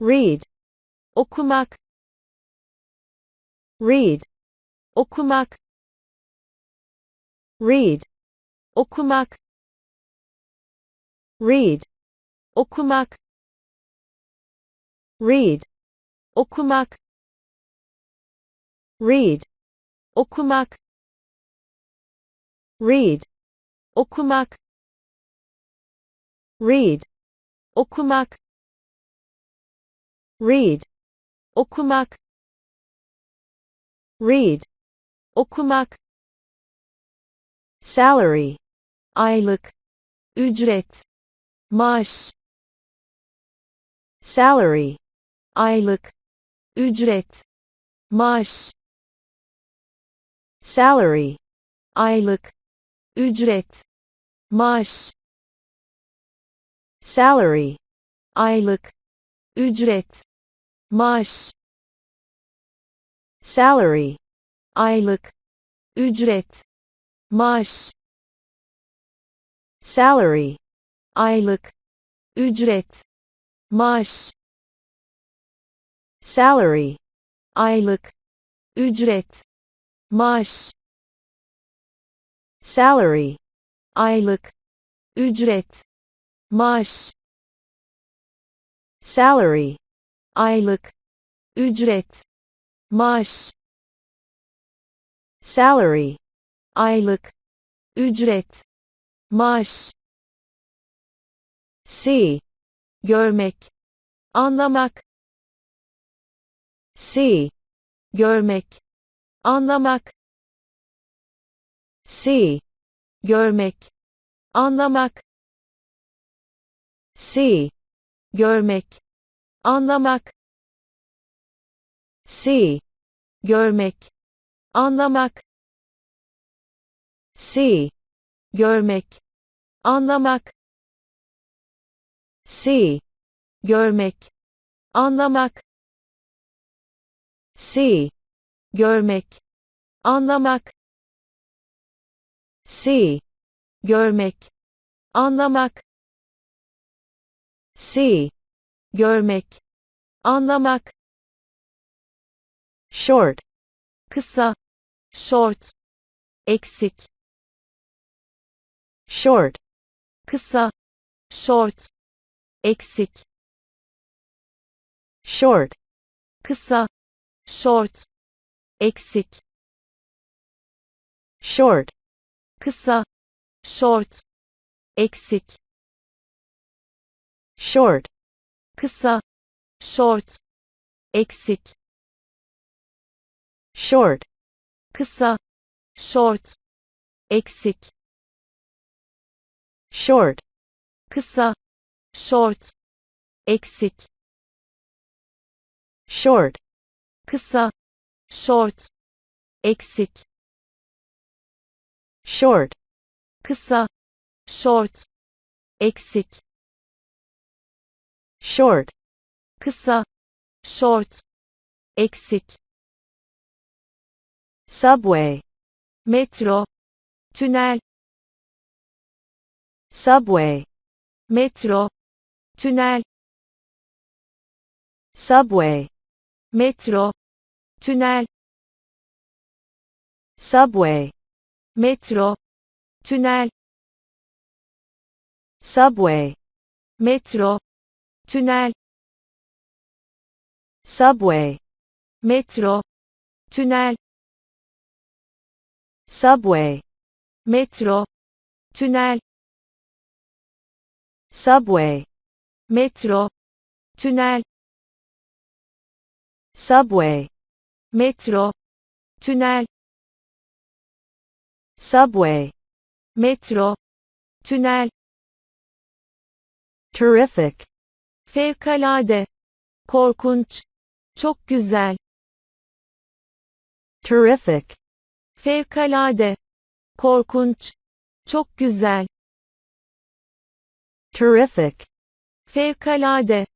read. Okumak. Read. Okumak. Read. Okumak. Read. Okumak. Read. Okumak. Read. Okumak. Read. Okumak. Read. Okumak read. Okumak. Read. Okumak. Salary. Aylık. Ücret. Maaş. Salary. Aylık. Ücret. Maaş. Salary. Aylık. Ücret. Maaş. Salary. Aylık. Ücret maaş salary aylık ücret maaş salary aylık ücret maaş salary aylık ücret maaş salary aylık ücret maaş salary aylık ücret maaş salary aylık ücret maaş see görmek anlamak see görmek anlamak see görmek anlamak see görmek anlamak. See görmek. Anlamak. See görmek. Anlamak. See görmek. Anlamak. See görmek. Anlamak. See görmek. Anlamak. See görmek. Anlamak. Short. Kısa. Short. Eksik. Short. Kısa. Short. Eksik. Short. Kısa. Short. Eksik. Short. Kısa. Short. Eksik. Short kısa short eksik. Short kısa short eksik. Short kısa short eksik. Short kısa short eksik. Short kısa short eksik short. Kısa. Short. Eksik. Subway. Metro. Tünel. Subway. Metro. Tünel. Subway. Metro. Tünel. Subway. Metro. Tünel. Subway. Metro tünel subway. Metro. Tünel subway. Metro. Tünel subway. Metro. Tünel subway. Metro. Tünel subway. Metro. Tünel terrific fevkalade. Korkunç. Çok güzel. Terrific. Fevkalade. Korkunç. Çok güzel. Terrific. Fevkalade.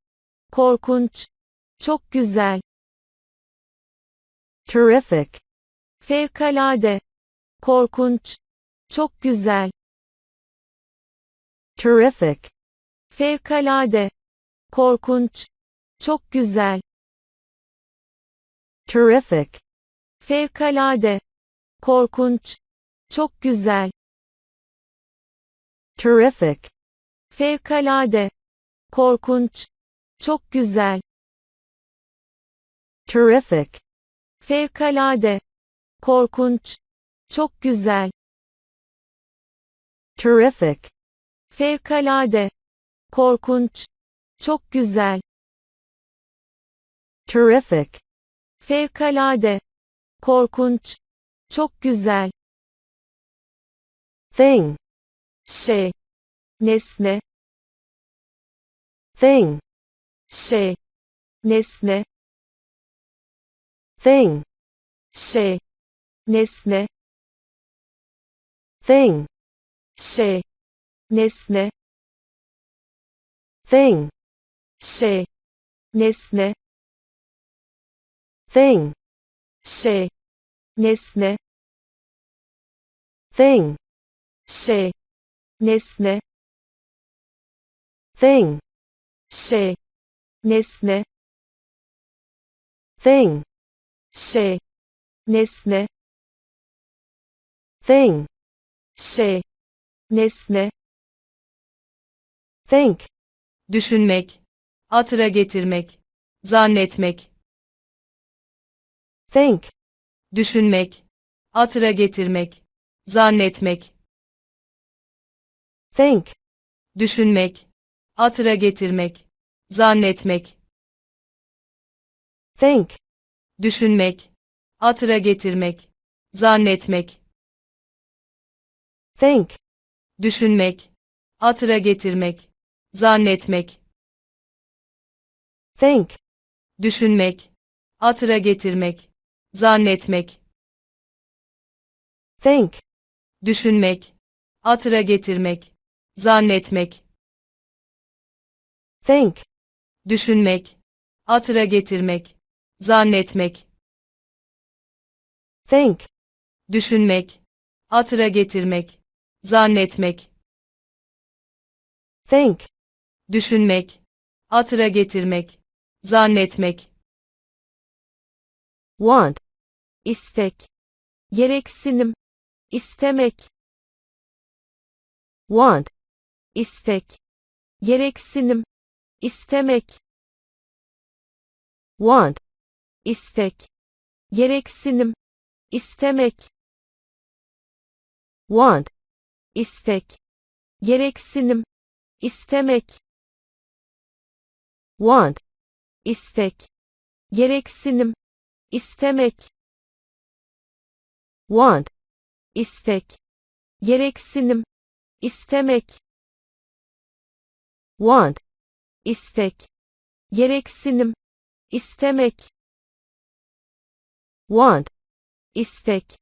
Korkunç. Çok güzel. Terrific. Fevkalade. Korkunç. Çok güzel. Terrific. Fevkalade korkunç Çok güzel. terrific, Fevkalade. Korkunç. Çok güzel. terrific, Fevkalade. Korkunç. Çok güzel. terrific, Fevkalade. Korkunç. Çok güzel. terrific, Fevkalade. Korkunç. Çok güzel. terrific, Fevkalade. Korkunç. Çok güzel. thing, Şey. Nesne. thing, Şey. Nesne. thing, Şey. Nesne. thing, Şey. Nesne. thing, Şey. Nesne. thing, Şey. Nesne. thing, Şey. Nesne. thing, Şey. Nesne. thing, Şey. Nesne. thing, Şey. Nesne. think, düşünmek, hatıra getirmek, zannetmek, think, düşünmek, hatıra getirmek, zannetmek, think, düşünmek, hatıra getirmek, zannetmek, think, düşünmek, hatıra getirmek, zannetmek, think, düşünmek, hatıra getirmek, zannetmek, think, düşünmek, hatıra getirmek, zannetmek, think, düşünmek, hatıra getirmek, zannetmek, think, düşünmek, hatıra getirmek, zannetmek, think, düşünmek, hatıra getirmek, zannetmek, think, düşünmek, hatıra getirmek, zannetmek, want, istek. Gereksinim. istemek. want, istek. Gereksinim. istemek. want, istek. Gereksinim. istemek. want, istek. Gereksinim. istemek. want, istek. Gereksinim. istemek. want, istek. Gereksinim. istemek. want, istek. Gereksinim. istemek. want, istek.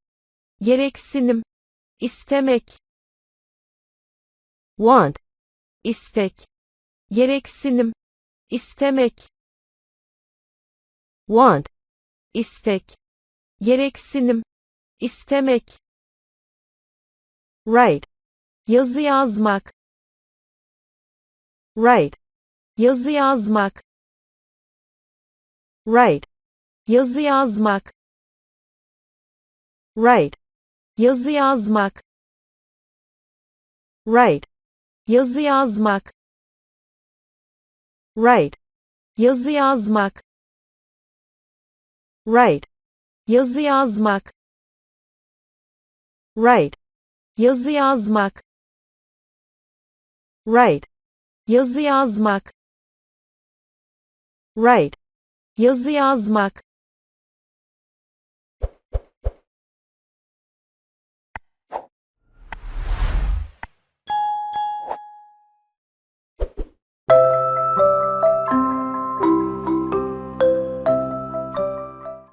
Gereksinim. istemek. want, istek. Gereksinim. istemek. Want, istek. Gereksinim. istemek. write, Yazı yazmak. write, Yazı yazmak. write, Yazı yazmak. write, Yazı yazmak. write, Yazı yazmak. write, Yazı yazmak. Write, Yazı yazmak. write, Yazı yazmak. Right. Yazı yazmak. write, Yazı yazmak.